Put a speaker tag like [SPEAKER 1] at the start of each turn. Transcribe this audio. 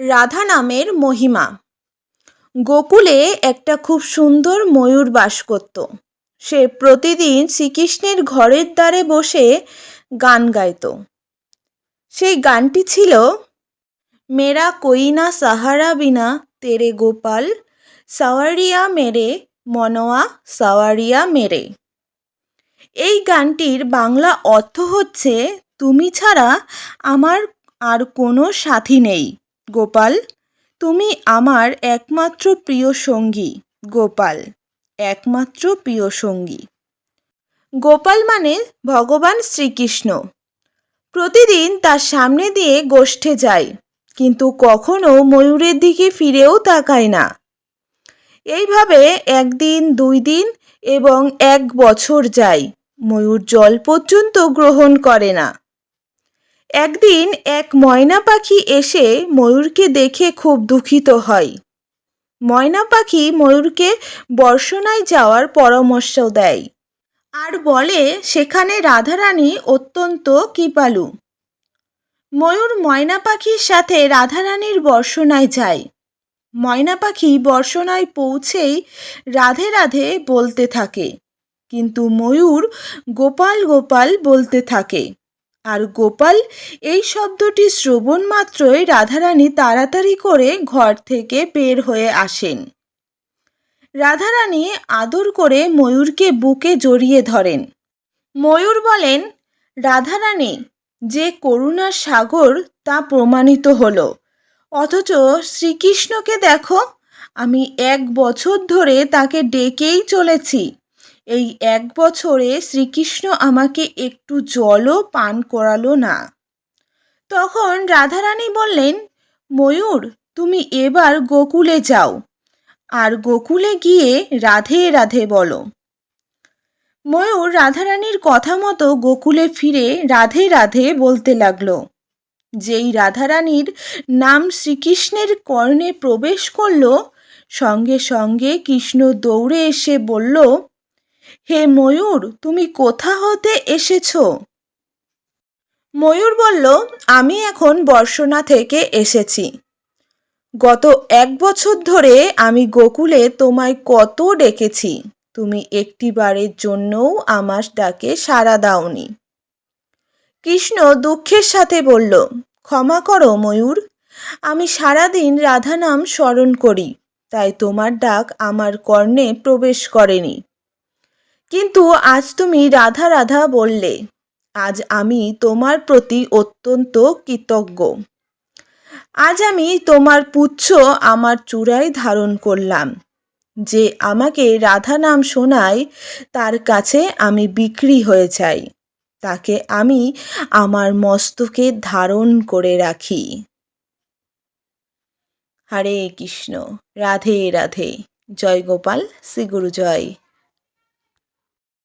[SPEAKER 1] রাধা নামের মহিমা। গোকুলে একটা খুব সুন্দর ময়ূর বাস করত। সে প্রতিদিন শ্রীকৃষ্ণের ঘরের দ্বারে বসে গান গাইত। সেই গানটি ছিল, মেরা কইনা সাহারা বিনা তেরে গোপাল, সাওয়ারিয়া মেরে মনোয়া সাওয়ারিয়া মেরে। এই গানটির বাংলা অর্থ হচ্ছে, তুমি ছাড়া আমার আর কোনো সাথী নেই। গোপাল, তুমি আমার একমাত্র প্রিয় সঙ্গী, গোপাল, একমাত্র প্রিয় সঙ্গী। গোপাল মানে ভগবান শ্রীকৃষ্ণ। প্রতিদিন তার সামনে দিয়ে গোষ্ঠে যায়, কিন্তু কখনো ময়ূরের দিকে ফিরেও তাকায় না। এইভাবে একদিন, দুই দিন এবং এক বছর যায়, ময়ূর জল পর্যন্ত গ্রহণ করে না। একদিন এক ময়না পাখি এসে ময়ূরকে দেখে খুব দুঃখিত হয়। ময়না পাখি ময়ূরকে বর্ষণায় যাওয়ার পরামর্শ দেয়। আর বলে, সেখানে রাধারানী অত্যন্ত কৃপালু। ময়ূর ময়না পাখির সাথে রাধারানীর বর্ষণায় যায়। ময়না পাখি বর্ষণায় পৌঁছেই রাধে রাধে বলতে থাকে। কিন্তু ময়ূর গোপাল গোপাল বলতে থাকে। আর গোপাল, এই শব্দটি শ্রবণ মাত্রই রাধারানী তাড়াতাড়ি করে ঘর থেকে বের হয়ে আসেন। রাধারানী আদর করে ময়ূরকে বুকে জড়িয়ে ধরেন। ময়ূর বলেন, রাধারানী, যে করুণার সাগর তা প্রমাণিত হলো। অথচ শ্রীকৃষ্ণকে দেখো, আমি এক বছর ধরে তাকে ডেকেই চলেছি। এই এক বছরে শ্রীকৃষ্ণ আমাকে একটু জলও পান করালো না। তখন রাধারানী বললেন, ময়ূর, তুমি এবার গোকুলে যাও, আর গোকুলে গিয়ে রাধে রাধে বলো। ময়ূর রাধারানীর কথা মতো গোকুলে ফিরে রাধে রাধে বলতে লাগল। যেই রাধারানীর নাম শ্রীকৃষ্ণের কর্ণে প্রবেশ করল, সঙ্গে সঙ্গে কৃষ্ণ দৌড়ে এসে বলল হে ময়ূর, তুমি কোথা হতে এসেছ? ময়ূর বলল, আমি এখন বর্ষণা থেকে এসেছি। গত এক বছর ধরে আমি গোকুলে তোমায় কত ডেকেছি, তুমি একটি বারের জন্যও আমার ডাকে সাড়া দাওনি। কৃষ্ণ দুঃখের সাথে বলল, ক্ষমা করো ময়ূর, আমি সারাদিন রাধা নাম স্মরণ করি, তাই তোমার ডাক আমার কর্ণে প্রবেশ করেনি। কিন্তু আজ তুমি রাধা রাধা বললে, আজ আমি তোমার প্রতি অত্যন্ত কৃতজ্ঞ। আজ আমি তোমার পুচ্ছ আমার চূড়ায় ধারণ করলাম। যে আমাকে রাধা নাম শোনায়, তার কাছে আমি বিক্রি হয়ে যাই। তাকে আমি আমার মস্তকে ধারণ করে রাখি। হরে কৃষ্ণ, রাধে রাধে। জয় গোপাল, শ্রী গুরু জয়